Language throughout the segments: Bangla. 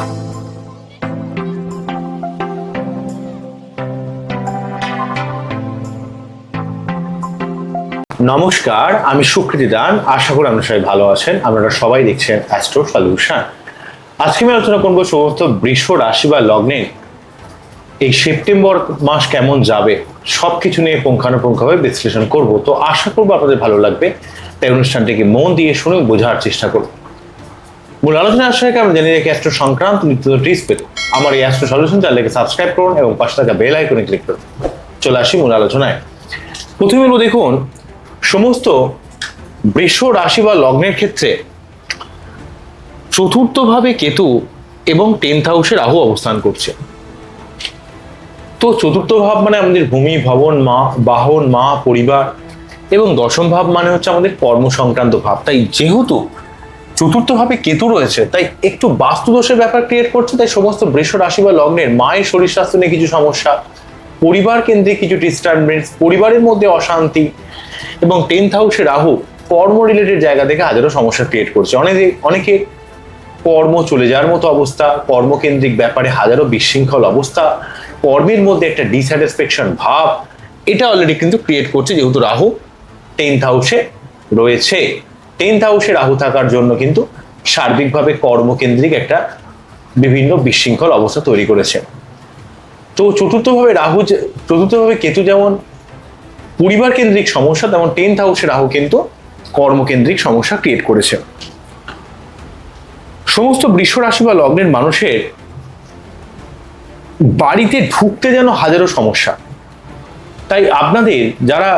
নমস্কার, আমি সুকৃতি দান। আশা করি আপনারা সবাই ভালো আছেন। আপনারা সবাই দেখছেন অ্যাস্ট্রো সলিউশন আজকে আমি আলোচনা করব সমস্ত বৃষ রাশি বা লগ্নে এই সেপ্টেম্বর মাস কেমন যাবে সব কিছু নিয়ে পুঙ্খানুপুঙ্খভাবে বিশ্লেষণ করব। তো আশা করব আপনাদের ভালো লাগবে। তাই অনুষ্ঠানটিকে মন দিয়ে শুনে বোঝার চেষ্টা করব। মূল আলোচনা আসার আমরা জেনে রাখি অ্যাস্ট্রো সংক্রান্ত নিত্য টিপস পেতে। আমার এই অ্যাস্ট্রো সলিউশন চ্যানেলকে সাবস্ক্রাইব করুন এবং পাশে থাকা বেল আইকনে ক্লিক করুন। চলে আসি মূল আলোচনায়। প্রথমে দেখুন, সমস্ত বৃষ রাশি বা লগ্নের ক্ষেত্রে চতুর্থভাবে কেতু এবং টেন্থ হাউসে রাহু অবস্থান করছে। তো চতুর্থ ভাব মানে আমাদের ভূমি, ভবন, মা, বাহন, মা, পরিবার এবং দশম ভাব মানে হচ্ছে আমাদের কর্ম সংক্রান্ত ভাব। তাই যেহেতু চতুর্থ ভাবে কেতু রয়েছে, তাই একটু বাস্তুদোষের ব্যাপার ক্রিয়েট করছে, তাই সমস্ত বৃষ রাশি বা লগ্নের মায়ের শরীর স্বাস্থ্য নিয়ে কিছু সমস্যা, পরিবার কেন্দ্রিক কিছু ডিস্টারবেন্স পরিবারের মধ্যে অশান্তি এবং টেন্থ হাউসে রাহু কর্ম রিলেটেড জায়গা থেকে হাজারো সমস্যা ক্রিয়েট করছে। অনেকে অনেকে কর্ম চলে যাওয়ার মতো অবস্থা কর্মকেন্দ্রিক ব্যাপারে হাজারো বিশৃঙ্খল অবস্থা, কর্মের মধ্যে একটা ডিস্যাটিসফ্যাকশন ভাব, এটা অলরেডি কিন্তু ক্রিয়েট করছে যেহেতু রাহু টেন্থ হাউসে রয়েছে। টেন্থ হাউসে রাহু থাকার জন্য কিন্তু সার্বিকভাবে কর্মকেন্দ্রিক একটা বিভিন্ন বিশৃঙ্খল অবস্থা তৈরি করেছে। তো চতুর্থভাবে রাহু চতুর্থভাবে কেতু যেমন পরিবার কেন্দ্রিক সমস্যা, তেমন টেন্থ হাউসে রাহু কিন্তু কর্মকেন্দ্রিক সমস্যা ক্রিয়েট করেছে। সমস্ত বৃষ রাশি বা লগ্নের মানুষের বাড়িতে ঢুকতে যেন হাজারো সমস্যা। তাই আপনাদের যারা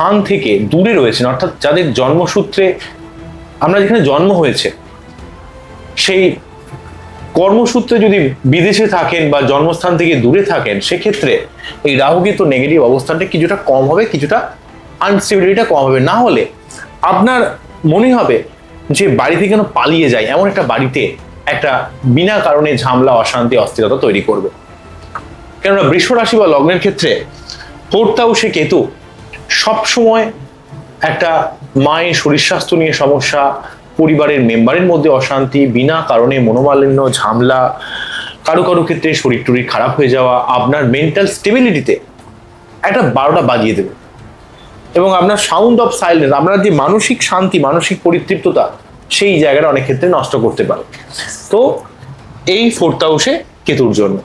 জন্মস্থান থেকে দূরে রয়েছেন, অর্থাৎ যাদের জন্মসূত্রে আমরা যেখানে জন্ম হয়েছে, সেই কর্মসূত্রে যদি বিদেশে থাকেন বা জন্মস্থান থেকে দূরে থাকেন, সেক্ষেত্রে এই রাহুকেতু নেগেটিভ অবস্থানটা কিছুটা কম হবে, কিছুটা আনস্টেবিলিটিটা কম হবে। না হলে আপনার মনে হবে যে বাড়ি থেকে যেন পালিয়ে যায়, এমন একটা বাড়িতে একটা বিনা কারণে ঝামেলা, অশান্তি, অস্থিরতা তৈরি করবে। কেননা বৃষ রাশি বা লগ্নের ক্ষেত্রে ফোর্থ হাউসে কেতু সবসময় একটা মায়ের শরীর স্বাস্থ্য নিয়ে সমস্যা, পরিবারের মেম্বারের মধ্যে অশান্তি, বিনা কারণে মনোমালিন্য, ঝামেলা, কারও কারও ক্ষেত্রে শরীর টরীর খারাপ হয়ে যাওয়া, আপনার মেন্টাল স্টেবিলিটিতে একটা বারোটা বাজিয়ে দেবে। এবং আপনার সাউন্ড অফ সাইলেন্স আপনার যে মানসিক শান্তি, মানসিক পরিতৃপ্ততা, সেই জায়গাটা অনেক ক্ষেত্রে নষ্ট করতে পারে। তো এই ফোর্থ হাউসে কেতুর জন্য।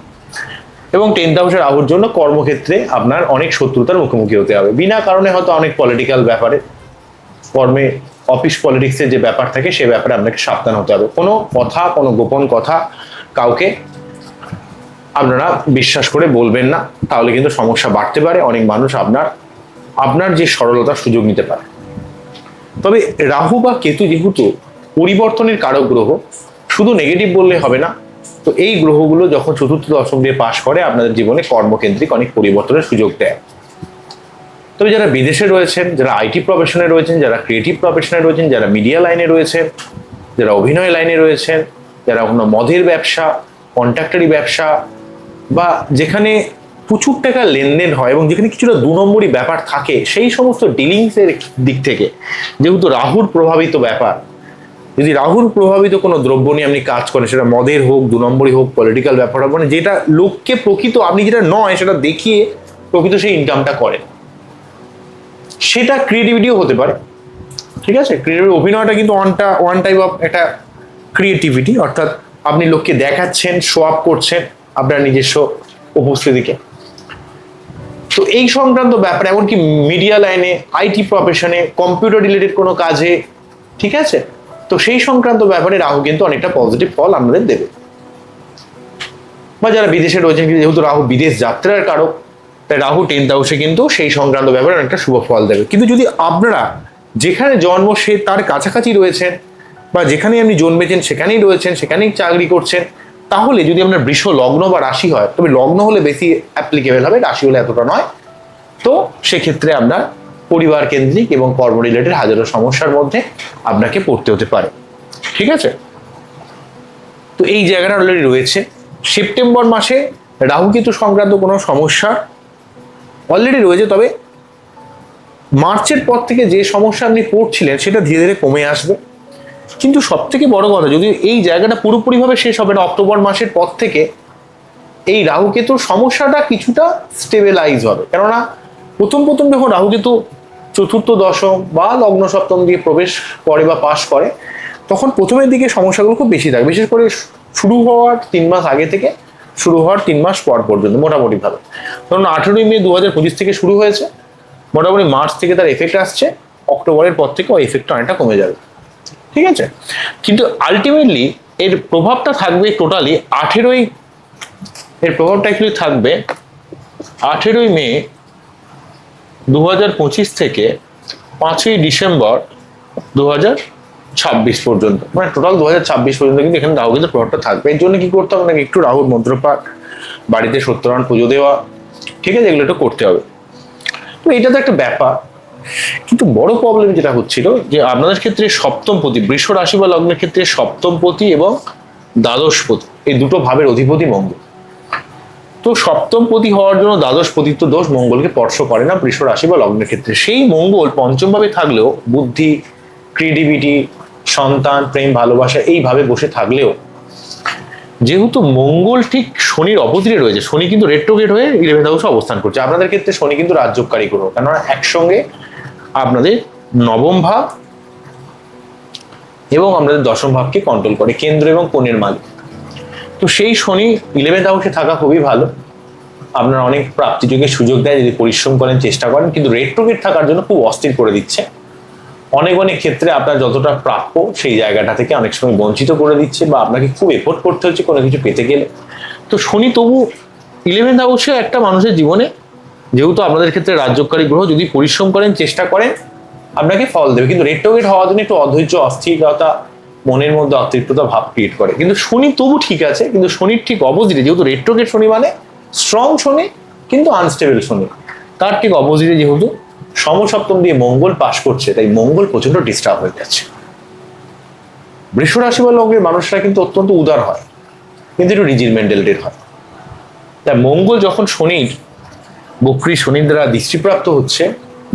এবং টেন্থ হাউসে রাহুর জন্য কর্মক্ষেত্রে আপনার অনেক শত্রুতার মুখোমুখি হতে হবে। বিনা কারণে হয়তো অনেক পলিটিক্যাল ব্যাপারে, কর্মে অফিস পলিটিক্সের যে ব্যাপার থাকে, সে ব্যাপারে আপনাকে সাবধান হতে হবে। কোনো কথা, কোনো গোপন কথা কাউকে আপনারা বিশ্বাস করে বলবেন না, তাহলে কিন্তু সমস্যা বাড়তে পারে। অনেক মানুষ আপনার আপনার যে সরলতার সুযোগ নিতে পারে। তবে রাহু বা কেতু যেহেতু পরিবর্তনের কারক গ্রহ, শুধু নেগেটিভ বললে হবে না তো এই গ্রহগুলো যখন চতুর্থ দশম দিয়ে পাশ করে, আপনাদের জীবনে কর্মকেন্দ্রিক অনেক পরিবর্তনের সুযোগ দেয়। তবে যারা বিদেশে রয়েছেন, যারা আইটি প্রফেশনে রয়েছেন, যারা ক্রিয়েটিভ প্রফেশনে রয়েছেন, যারা মিডিয়া লাইনে রয়েছেন, যারা অভিনয় লাইনে রয়েছেন, যারা কোনো মদের ব্যবসা কন্ট্রাক্টারি ব্যবসা, বা যেখানে প্রচুর টাকা লেনদেন হয় এবং যেখানে কিছুটা দু নম্বরই ব্যাপার থাকে, সেই সমস্ত ডিলিংসের দিক থেকে, যেহেতু রাহুর প্রভাবিত ব্যাপার যদি রাহুর প্রভাবিত কোনো দ্রব্য নিয়ে আপনি কাজ করেন, সেটা মদের হোক, দু নম্বরই হোক পলিটিক্যাল ব্যাপার হোক মানে যেটা লোককে প্রকৃত, আপনি যেটা নয়, সেটা দেখিয়ে প্রকৃত সেই ইনকামটা করেন। সেটা ক্রিয়েটিভিটিও হতে পারে, ঠিক আছে? ক্রিয়েটিভ অভিনয়টা কিন্তু ওয়ানটা ওয়ান টাইপ অফ একটা ক্রিয়েটিভিটি অর্থাৎ আপনি লোককে দেখাচ্ছেন শো আপ করছেন আপনার নিজস্ব উপস্থিতিকে। তো এই সংক্রান্ত ব্যাপার, এমনকি মিডিয়া লাইনে আইটি প্রফেশনে কম্পিউটার রিলেটেড কোনো কাজে, ঠিক আছে? তো সেই সংক্রান্ত ব্যাপারে রাহু কিন্তু অনেকটা পজিটিভ ফল আমাদের দেবে। বা যারা বিদেশে রয়েছেন, যেহেতু রাহু বিদেশ যাত্রার কারক, তাই রাহু টেন্থ হাউসে কিন্তু সেই সংক্রান্ত ব্যাপারে অনেকটা শুভ ফল দেবে। কিন্তু যদি আপনারা যেখানে জন্ম সে তার কাছাকাছি রয়েছেন, বা যেখানে আপনি জন্মেছেন, সেখানেই রয়েছেন, সেখানেই চাকরি করছেন, তাহলে যদি আপনার বৃষ লগ্ন বা রাশি হয়, তবে লগ্ন হলে বেশি অ্যাপ্লিকেবল হবে, রাশি হলে এতটা নয়। তো সেক্ষেত্রে আপনার পরিবার কেন্দ্রিক এবং কর্ম রিলেটেড হাজারো সমস্যার মধ্যে আপনাকে পড়তে হতে পারে। ঠিক আছে? তো এই জায়গাটা অলরেডি রয়েছে। সেপ্টেম্বর মাসে রাহু কেতু সংক্রান্ত কোনো সমস্যা অলরেডি রয়েছে, তবে মার্চের পর থেকে যে সমস্যা আপনি পড়ছিলেন, সেটা ধীরে ধীরে কমে আসবে। কিন্তু সব থেকে বড় কথা, যদি এই জায়গাটা পুরোপুরিভাবে শেষ হবে না, অক্টোবর মাসের পর থেকে, এই রাহুকেতুর সমস্যাটা কিছুটা স্টেবিলাইজ হবে। কেননা প্রথম প্রথম যখন রাহুকেতু চতুর্থ দশম বা লগ্ন সপ্তম দিয়ে প্রবেশ করে বা পাশ করে, তখন প্রথমের দিকে সমস্যাগুলো খুব বেশি থাকে। বিশেষ করে শুরু হওয়ার তিন মাস আগে থেকে শুরু হওয়ার তিন মাস পর পর্যন্ত মোটামুটি ভাবে ধরুন আঠেরোই মে দু হাজার পঁচিশ থেকে শুরু হয়েছে, মোটামুটি মার্চ থেকে তার এফেক্ট আসছে, অক্টোবরের পর থেকে ওই এফেক্টটা অনেকটা কমে যাবে। ঠিক আছে? কিন্তু আলটিমেটলি এর প্রভাবটা থাকবে টোটালি আঠেরোই, এর প্রভাবটা অ্যাকচুয়ালি থাকবে আঠেরোই মে দু হাজার পঁচিশ থেকে পাঁচই ডিসেম্বর দু ছাব্বিশ পর্যন্ত। মানে টোটাল দু ছাব্বিশ পর্যন্ত কিন্তু এখানে রাহু কিন্তু প্রভাবটা থাকবে। এর জন্য কি করতে হবে নাকি একটু রাহুর মন্ত্রপাঠ, বাড়িতে সত্যনারায়ণ পুজো দেওয়া, ঠিক আছে, এগুলো একটু করতে হবে। তো এটা তো একটা ব্যাপার। কিন্তু বড় প্রবলেম যেটা হচ্ছিল যে আপনাদের ক্ষেত্রে সপ্তমপতি বৃষ রাশি বা লগ্নের ক্ষেত্রে সপ্তমপতি এবং দ্বাদশপতি এই দুটো ভাবের অধিপতি মঙ্গল। তো সপ্তমপতি হওয়ার জন্য দ্বাদশ পতিত্ব দোষ মঙ্গলকে স্পর্শ করে না, বৃষ রাশি বা লগ্নের ক্ষেত্রে। সেই মঙ্গল পঞ্চম ভাবে থাকলেও বুদ্ধি ক্রিয়েটিভিটি সন্তান, প্রেম, ভালোবাসা এইভাবে বসে থাকলেও, যেহেতু মঙ্গল ঠিক শনির অপোজিটে রয়েছে, শনি কিন্তু রেট্রোগেট হয়ে ইলেভেন্থ হাউসে অবস্থান করছে। আপনাদের ক্ষেত্রে শনি কিন্তু রাজ্যকারী গ্রহ, কেননা একসঙ্গে আপনাদের নবম ভাব এবং আপনাদের দশম ভাবকে কন্ট্রোল করে, কেন্দ্র এবং কোণের মালিক। তো সেই শনি ইলেভেন্থ হাউসে থাকা খুবই ভালো। আপনার অনেক প্রাপ্তিযোগের সুযোগ দেয়, যদি পরিশ্রম করেন, চেষ্টা করেন, কিন্তু রেট্রোগেট থাকার জন্য খুব অস্থির করে দিচ্ছে। অনেক অনেক ক্ষেত্রে আপনার যতটা প্রাপ্য সেই জায়গাটা থেকে অনেক সময় বঞ্চিত করে দিচ্ছে বা আপনাকে খুব এফোর্ট করতে হচ্ছে কোনো কিছু পেতে গেলে। তো শনি তবু ইলেভেন্থ হাউসে একটা মানুষের জীবনে, যেহেতু আপনাদের ক্ষেত্রে রাজ্যকারী গ্রহ, যদি পরিশ্রম করেন, চেষ্টা করেন, আপনাকে ফল দেবে। কিন্তু রেট্রোগেট হওয়ার জন্য একটু অধৈর্য, অস্থিরতা মনের মধ্যে অতৃপ্ততা ভাব ক্রিয়েট করে। কিন্তু শনি তবু ঠিক আছে, কিন্তু শনির ঠিক অপোজিটে যেহেতু রেট্রোগেট শনি মানে স্ট্রং শনি, কিন্তু আনস্টেবল শনি। তার ঠিক অপোজিটে যেহেতু সমসপ্তম দিয়ে মঙ্গল পাশ করছে, তাই মঙ্গল প্রচণ্ড ডিস্টার্ব হয়ে যাচ্ছে বৃষ রাশি বা লগ্নের মানুষরা কিন্তু অত্যন্ত উদার হয়, কিন্তু একটু রিজির মেন্টালিটির হয়। তাই মঙ্গল যখন শনির, বক্রি শনির দ্বারা দৃষ্টিপ্রাপ্ত হচ্ছে,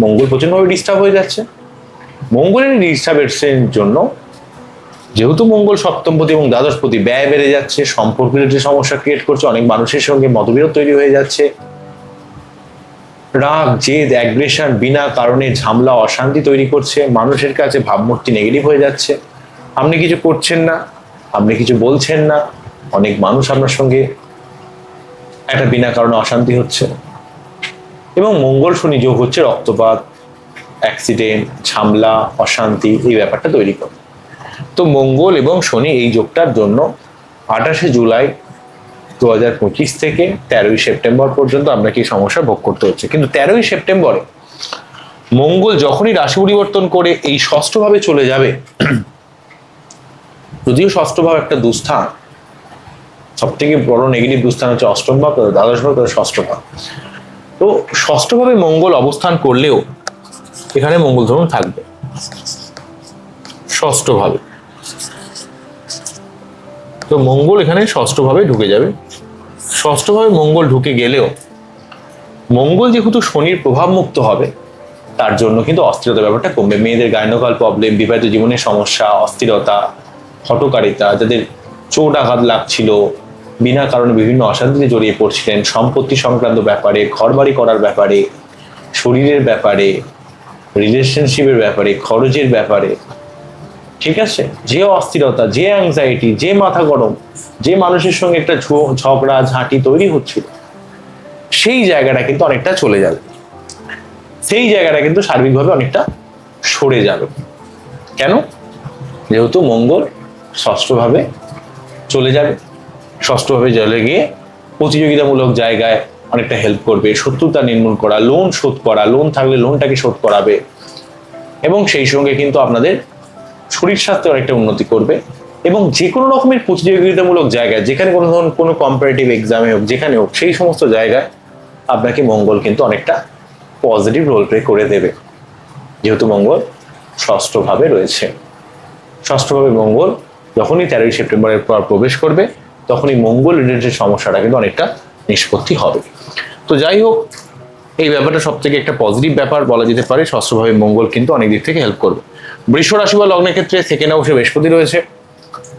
মঙ্গল প্রচন্ডভাবে ডিস্টার্ব হয়ে যাচ্ছে। মঙ্গলের ডিস্টার্বের জন্য যেহেতু মঙ্গল সপ্তমপতি এবং দ্বাদশপতি ব্যয় বেড়ে যাচ্ছে সম্পর্ক রিলেটেড সমস্যা ক্রিয়েট করছে, অনেক মানুষের সঙ্গে মতবিরোধ তৈরি হয়ে যাচ্ছে। রাগ, জেদ অ্যাগ্রেশন বিনা কারণে ঝামলা, অশান্তি তৈরি করছে, মানুষের কাছে ভাবমূর্তি নেগেটিভ হয়ে যাচ্ছে। আপনি কিছু করছেন না, আপনি কিছু বলছেন না, অনেক মানুষ আপনার সঙ্গে একটা বিনা কারণে অশান্তি হচ্ছে। এবং মঙ্গল শনি যোগ হচ্ছে রক্তপাত অ্যাক্সিডেন্ট ঝামলা, অশান্তি এই ব্যাপারটা তৈরি করে তো মঙ্গল এবং শনি এই যোগটার জন্য আঠাশে জুলাই দু হাজার পঁচিশ থেকে তেরোই সেপ্টেম্বর পর্যন্ত আপনাকে এই সমস্যা ভোগ করতে হচ্ছে? কিন্তু তেরোই সেপ্টেম্বরে মঙ্গল যখনই রাশি পরিবর্তন করে এই ষষ্ঠভাবে চলে যাবে, যদিও ষষ্ঠভাব একটা দুস্থান সব থেকে বড় নেগেটিভ দুস্থান হচ্ছে অষ্টম ভাব তাদের দ্বাদশ ভাব ষষ্ঠ ভাব তো ষষ্ঠভাবে মঙ্গল অবস্থান করলেও এখানে মঙ্গল ধরুন থাকবে। ষষ্ঠভাবে। তো মঙ্গল এখানে ষষ্ঠভাবে ঢুকে যাবে। ষষ্ঠভাবে মঙ্গল ঢুকে গেলেও মঙ্গল যেহেতু শনির প্রভাব মুক্ত হবে, তার জন্য কিন্তু অস্থিরতা ব্যাপারটা কমবে। মেয়েদের গাইনোকাল প্রবলেম বিবাহিত জীবনের সমস্যা, অস্থিরতা, হটকারিতা, যাদের চোট আঘাত লাগছিল, বিনা কারণে বিভিন্ন অশান্তিতে জড়িয়ে পড়ছিলেন, সম্পত্তি সংক্রান্ত ব্যাপারে, ঘরবাড়ি করার ব্যাপারে, শরীরের ব্যাপারে রিলেশনশিপের ব্যাপারে, খরচের ব্যাপারে ঠিক আছে? যে অস্থিরতা, যে অ্যাংজাইটি যে মাথা গরম, যে মানুষের সঙ্গে একটা ঝগড়া, ঝাঁটি তৈরি হচ্ছিল, সেই জায়গাটা কিন্তু অনেকটা চলে যাবে। সেই জায়গাটা কিন্তু সার্বিকভাবে অনেকটা সরে যাবে। কেন? যেহেতু মঙ্গল ষষ্ঠভাবে চলে যাবে। ষষ্ঠভাবে চলে গিয়ে প্রতিযোগিতামূলক জায়গায় অনেকটা হেল্প করবে, শত্রুতা নির্মূল করা লোন শোধ করা লোন থাকলে লোনটাকে শোধ করাবে। এবং সেই সঙ্গে কিন্তু আপনাদের শরীর স্বাস্থ্যে অনেকটা উন্নতি করবে এবং যে কোনো রকমের প্রতিযোগিতামূলক জায়গায় যেখানে কোনো ধরুন কোনো কম্পারেটিভ এক্সামে হোক, যেখানে হোক, সেই সমস্ত জায়গায় আপনাকে মঙ্গল কিন্তু অনেকটা পজিটিভ রোল প্লে করে দেবে। যেহেতু মঙ্গল ষষ্ঠভাবে রয়েছে। ষষ্ঠভাবে মঙ্গল যখনই তেরোই সেপ্টেম্বরের পর প্রবেশ করবে, তখনই মঙ্গল রিলেটেড সমস্যাটা কিন্তু অনেকটা নিষ্পত্তি হবে। তো যাই হোক, এই ব্যাপারটা সব থেকে একটা পজিটিভ ব্যাপার বলা যেতে পারে, ষষ্ঠভাবে মঙ্গল কিন্তু অনেক দিক থেকে হেল্প করবে। বৃষ রাশি বা লগ্নের ক্ষেত্রে সেকেন্ড হাউসে বৃহস্পতি রয়েছে।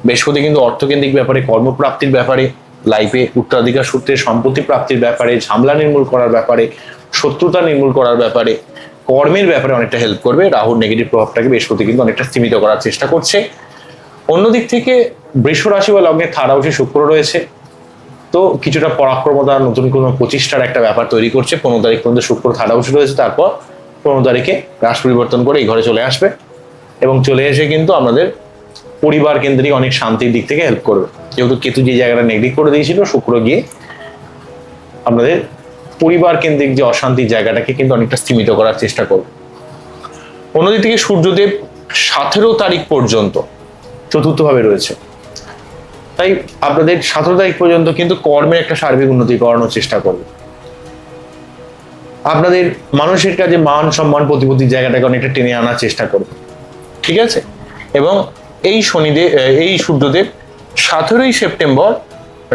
বৃহস্পতি কিন্তু অর্থকেন্দ্রিক ব্যাপারে, কর্মপ্রাপ্তির ব্যাপারে লাইফে উত্তরাধিকার সূত্রে, সম্পত্তি প্রাপ্তির ব্যাপারে, ঝামলা নির্মূল করার ব্যাপারে, শত্রুতা নির্মূল করার ব্যাপারে, কর্মের ব্যাপারে অনেকটা হেল্প করবে। রাহুর নেগেটিভ প্রভাবটাকে বৃহস্পতি কিন্তু অনেকটা সীমিত করার চেষ্টা করছে। অন্যদিক থেকে বৃষ রাশি বা লগ্নের থার্ড হাউসে শুক্র রয়েছে। তো কিছুটা পরাক্রমতা, নতুন কোনো প্রচেষ্টার একটা ব্যাপার তৈরি করছে। পনেরো তারিখ পর্যন্ত শুক্র থার্ড হাউসে রয়েছে। তারপর পনেরো তারিখে রাশ পরিবর্তন করে এই ঘরে চলে আসবে। এবং চলে এসে কিন্তু আমাদের পরিবার কেন্দ্রিক অনেক শান্তির দিক থেকে হেল্প করবে। যেহেতু কেতু যে জায়গাটা নেগেটিভ করে দিয়েছিল, শুক্র গিয়ে আপনাদের পরিবার কেন্দ্রিক যে অশান্তির জায়গাটাকে কিন্তু অনেকটা স্থিমিত করার চেষ্টা করবে। অন্যদিক থেকে সূর্যদেব সতেরো তারিখ পর্যন্ত চতুর্থভাবে রয়েছে। তাই আপনাদের সতেরো তারিখ পর্যন্ত কিন্তু কর্মের একটা সার্বিক উন্নতি করানোর চেষ্টা করবে। আপনাদের মানুষের কাছে মান সম্মান প্রতিপত্তির জায়গাটাকে অনেকটা টেনে আনার চেষ্টা করবে। ঠিক আছে? এবং এই শনিদেব এই সূর্যদেব সতেরোই সেপ্টেম্বর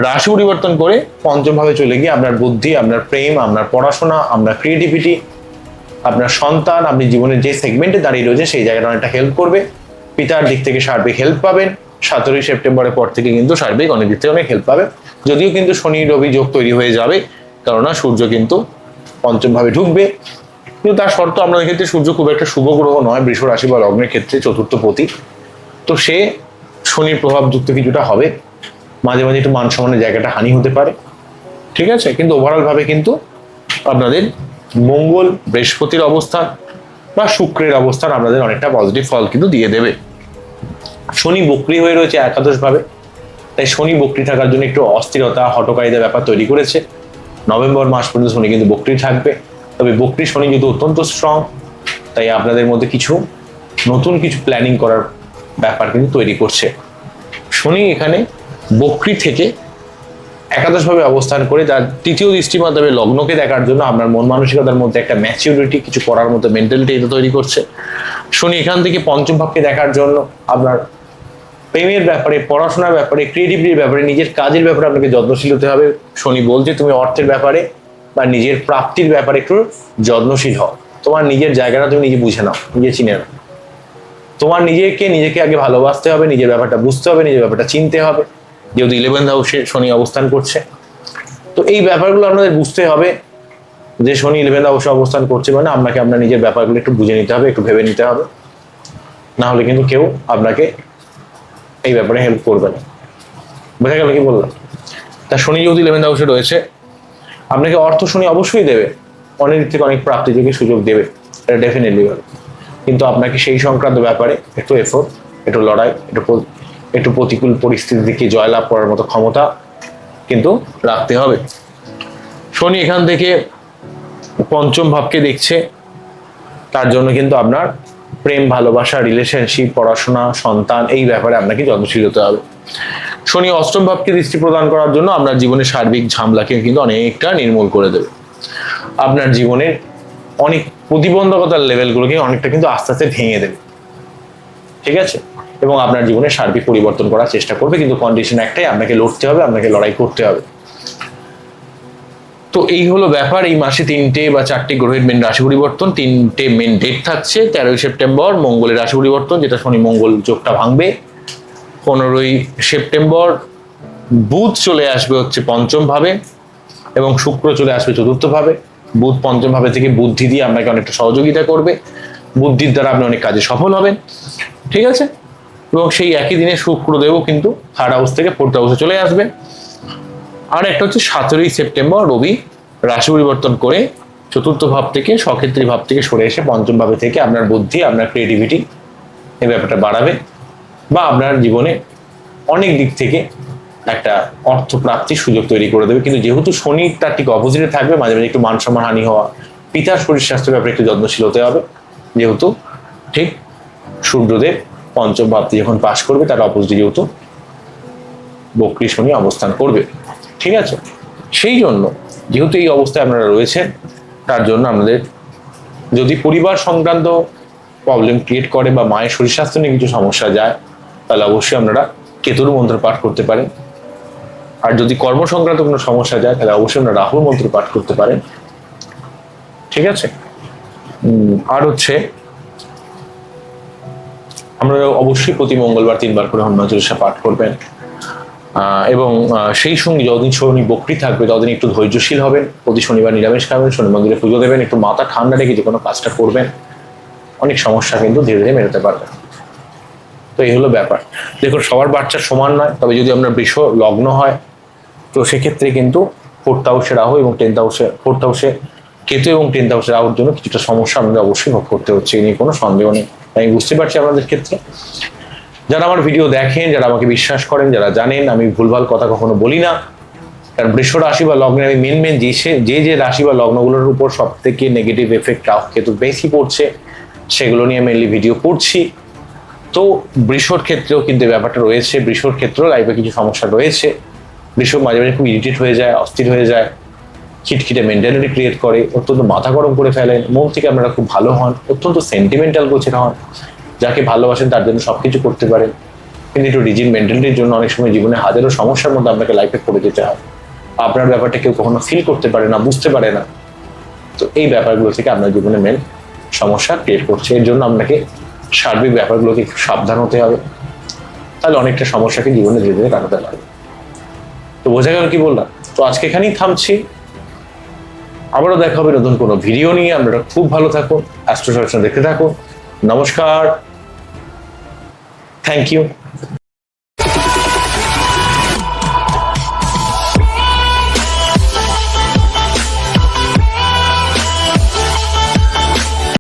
রাশি পরিবর্তন করে পঞ্চমভাবে চলে গিয়ে আপনার বুদ্ধি, আপনার প্রেম, আপনার পড়াশোনা, আপনার ক্রিয়েটিভিটি আপনার সন্তান, আপনি জীবনের যে সেগমেন্টে দাঁড়িয়ে রয়েছে সেই জায়গাটা অনেকটা হেল্প করবে। পিতার দিক থেকে সার্বিক হেল্প পাবেন। সতেরোই সেপ্টেম্বরের পর থেকে কিন্তু সার্বিক অনেক দিক থেকে অনেক হেল্প পাবে যদিও কিন্তু শনি রবি যোগ তৈরি হয়ে যাবে, কেননা সূর্য কিন্তু পঞ্চমভাবে ঢুকবে। কিন্তু তার শর্ত আপনাদের ক্ষেত্রে সূর্য খুব একটা শুভ গ্রহ নয়, বৃষ রাশি বা লগ্নের ক্ষেত্রে চতুর্থ পতি। তো সে শনির প্রভাবযুক্ত কিছুটা হবে। মাঝে মাঝে একটু মান সম্মানের জায়গাটা হানি হতে পারে। ঠিক আছে? কিন্তু ওভারঅল ভাবে কিন্তু আপনাদের মঙ্গল, বৃহস্পতির অবস্থান বা শুক্রের অবস্থান আপনাদের অনেকটা পজিটিভ ফল কিন্তু দিয়ে দেবে। শনি বক্রি হয়ে রয়েছে একাদশ ভাবে। তাই শনি বক্রি থাকার জন্য একটু অস্থিরতা হটকারিতা ব্যাপার তৈরি করেছে। নভেম্বর মাস পর্যন্ত শনি কিন্তু বক্রি থাকবে। তবে বক্রি শনি যেহেতু অত্যন্ত স্ট্রং তাই আপনাদের মধ্যে কিছু নতুন কিছু প্ল্যানিং করার ব্যাপার কিন্তু তৈরি করছে। শনি এখানে বক্রি থেকে একাদশভাবে অবস্থান করে তার তৃতীয় দৃষ্টির মাধ্যমে লগ্নকে দেখার জন্য আপনার মন মানসিকতার মধ্যে একটা ম্যাচিউরিটি কিছু করার মতো মেন্টালিটি এটা তৈরি করছে। শনি এখান থেকে পঞ্চম ভাবকে দেখার জন্য আপনার প্রেমের ব্যাপারে, পড়াশোনার ব্যাপারে ক্রিয়েটিভিটির ব্যাপারে, নিজের কাজের ব্যাপারে আপনাকে যত্নশীল হতে হবে। শনি বলছে, তুমি অর্থের ব্যাপারে বা নিজের প্রাপ্তির ব্যাপারে একটু যত্নশীল হও। তোমার নিজের জায়গাটা তুমি নিজে বুঝে নাও, নিজে চিনে নাও। তোমার নিজেকে নিজেকে আগে ভালোবাসতে হবে, নিজের ব্যাপারটা বুঝতে হবে, নিজের ব্যাপারটা চিনতে হবে। যেহেতু ইলেভেন্থ হাউসে শনি অবস্থান করছে। তো এই ব্যাপারগুলো আপনাদের বুঝতে হবে যে শনি ইলেভেন্থ হাউসে অবস্থান করছে মানে আপনাকে আপনার নিজের ব্যাপারগুলো একটু বুঝে নিতে হবে, একটু ভেবে নিতে হবে। না হলে কিন্তু কেউ আপনাকে এই ব্যাপারে হেল্প করবে না। বোঝা গেল কি বললাম? তা শনি যেহেতু ইলেভেন্থ হাউসে রয়েছে আপনাকে অর্থ শনি অবশ্যই দেবে। অনেক থেকে অনেক প্রাপ্তি থেকে সুযোগ দেবে। এটা ডেফিনেটলি ভালো কিন্তু আপনাকে সেই সংক্রান্ত ব্যাপারে একটু এফোর্ট একটু লড়াই, একটু একটু প্রতিকূল পরিস্থিতি থেকে জয়লাভ করার মতো ক্ষমতা কিন্তু রাখতে হবে। শনি এখান থেকে পঞ্চম ভাবকে দেখছে। তার জন্য কিন্তু আপনার প্রেম, ভালোবাসা রিলেশনশিপ পড়াশোনা, সন্তান এই ব্যাপারে আপনাকে যত্নশীল হতে হবে। শনি অষ্টম ভাবকে দৃষ্টি প্রদান করার জন্য আপনার জীবনের সার্বিক ঝামলাকে কিন্তু অনেকটা নির্মূল করে দেবে। আপনার জীবনের অনেক প্রতিবন্ধকতার লেভেলগুলোকে অনেকটা কিন্তু আস্তে আস্তে ভেঙে দেবে। ঠিক আছে? এবং আপনার জীবনে সার্বিক পরিবর্তন করার চেষ্টা করবে, কিন্তু কন্ডিশন একটাই, আপনাকে লড়তে হবে, আপনাকে লড়াই করতে হবে। তো এই হলো ব্যাপার, এই মাসে তিনটে বা চারটে গ্রহের মেন রাশি পরিবর্তন, তিনটে মেন ডেট থাকছে, তেরোই সেপ্টেম্বর, মঙ্গলের রাশি পরিবর্তন, যেটা শনি মঙ্গল যোগটা ভাঙবে। পনেরোই সেপ্টেম্বর বুধ চলে আসবে হচ্ছে পঞ্চম ভাবে এবং শুক্র চলে আসবে চতুর্থ ভাবে। বুধ পঞ্চম ভাবে থেকে বুদ্ধি দিয়ে আপনাকে অনেকটা সহযোগিতা করবে। বুদ্ধির দ্বারা আপনি অনেক কাজে সফল হবেন। ঠিক আছে? এবং সেই একই দিনে শুক্রদেবও কিন্তু থার্ড হাউস থেকে ফোর্থ হাউসে চলে আসবে। আর একটা হচ্ছে সতেরোই সেপ্টেম্বর রবি রাশি পরিবর্তন করে চতুর্থ ভাব থেকে সক্ষেত্রী ভাব থেকে সরে এসে পঞ্চম ভাবে থেকে আপনার বুদ্ধি, আপনার ক্রিয়েটিভিটি এই ব্যাপারটা বাড়াবে। বা আপনার জীবনে অনেক দিক থেকে একটা অর্থ প্রাপ্তির সুযোগ তৈরি করে দেবে। কিন্তু যেহেতু শনি তার ঠিক অপোজিটে থাকবে, মাঝে মাঝে একটু মান সম্মান হানি হওয়া, পিতার শরীর স্বাস্থ্যের ব্যাপারে একটু যত্নশীল হতে হবে। যেহেতু ঠিক সূর্যদেব পঞ্চম ভাবটি যখন পাশ করবে, তার অপোজিটে যেহেতু বক্রী শনি অবস্থান করবে। ঠিক আছে? সেই জন্য যেহেতু এই অবস্থায় আপনারা রয়েছেন, তার জন্য আপনাদের যদি পরিবার সংক্রান্ত প্রবলেম ক্রিয়েট করে বা মায়ের শরীর স্বাস্থ্য নিয়ে কিছু সমস্যা যায় তাহলে অবশ্যই আপনারা কেতুর মন্ত্র পাঠ করতে পারেন। আর যদি কর্ম সংক্রান্ত কোনো সমস্যা যায়, তাহলে অবশ্যই আপনারা রাহুর মন্ত্র পাঠ করতে পারেন। ঠিক আছে? আর হচ্ছে, আমরা অবশ্যই প্রতি মঙ্গলবার তিনবার করে হনুমান চল্লিশা পাঠ করবেন। এবং সেই সঙ্গে যতদিন শনি বকরি থাকবে, ততদিন একটু ধৈর্যশীল হবেন। প্রতি শনিবার নিরামিষ খাবেন, শনি মন্দিরে পুজো দেবেন, একটু মাথা ঠান্ডা রেখে যে কোনো কাজটা করবেন। অনেক সমস্যা কিন্তু ধীরে ধীরে মেটাতে পারবেন। তো এই হলো ব্যাপার। দেখুন, সবার বাচ্চা সমান নয়, তবে যদি আমরা বৃষ লগ্ন হয়, তো সেক্ষেত্রে কিন্তু ফোর্থ হাউসে রাহু এবং টেন্থ হাউসে ফোর্থ হাউসে কেতু এবং টেন্থ হাউসে রাহুর জন্য কিছুটা সমস্যা আমাদের অবশ্যই ভোগ করতে হচ্ছে এই নিয়ে কোনো সন্দেহ নেই। আমি বুঝতে পারছি আপনাদের ক্ষেত্রে। যারা আমার ভিডিও দেখেন, যারা আমাকে বিশ্বাস করেন, যারা জানেন, আমি ভুলভাল কথা কখনো বলি না। কারণ বৃষ রাশি বা লগ্নে আমি মেন মেন যে যে যে রাশি বা লগ্নগুলোর উপর সব থেকে নেগেটিভ এফেক্ট রাহু কেতু বেশি পড়ছে, সেগুলো নিয়ে মেনলি ভিডিও করছি। তো বৃষর ক্ষেত্রেও কিন্তু ব্যাপারটা রয়েছে। বৃষর ক্ষেত্রেও লাইফে কিছু সমস্যা রয়েছে। বৃষ মাঝে মাঝে খুব ইরিটেট হয়ে যায়, অস্থির হয়ে যায়, খিটখিটে মেন্টালিটি ক্রিয়েট করে, অত্যন্ত মাথা গরম করে ফেলেন, মন থেকে আপনারা খুব ভালো হন, অত্যন্ত সেন্টিমেন্টাল গোছের হন, যাকে ভালোবাসেন তার জন্য সব কিছু করতে পারেন। কিন্তু একটু রিজিড মেন্টালিটির জন্য অনেক সময় জীবনে হাজারো সমস্যার মধ্যে আপনাকে লাইফে পড়ে যেতে হয়। আপনার ব্যাপারটা কেউ কখনো ফিল করতে পারে না, বুঝতে পারে না। তো এই ব্যাপারগুলো থেকে আপনার জীবনে মেন সমস্যা ক্রিয়েট করছে। এর জন্য আপনাকে সার্বিক ব্যাপারগুলোকে একটু সাবধান হতে হবে। তাহলে অনেকটা সমস্যাকে জীবনে ধীরে ধীরে কাটাতে পারবে। তো বোঝা গেল কি বললাম? তো আজকে এখানেই থামছি। আবারও দেখা হবে নতুন কোনো ভিডিও নিয়ে। আপনারা খুব ভালো থাকুন অ্যাস্ট্রো দেখতে থাকুন নমস্কার। Thank you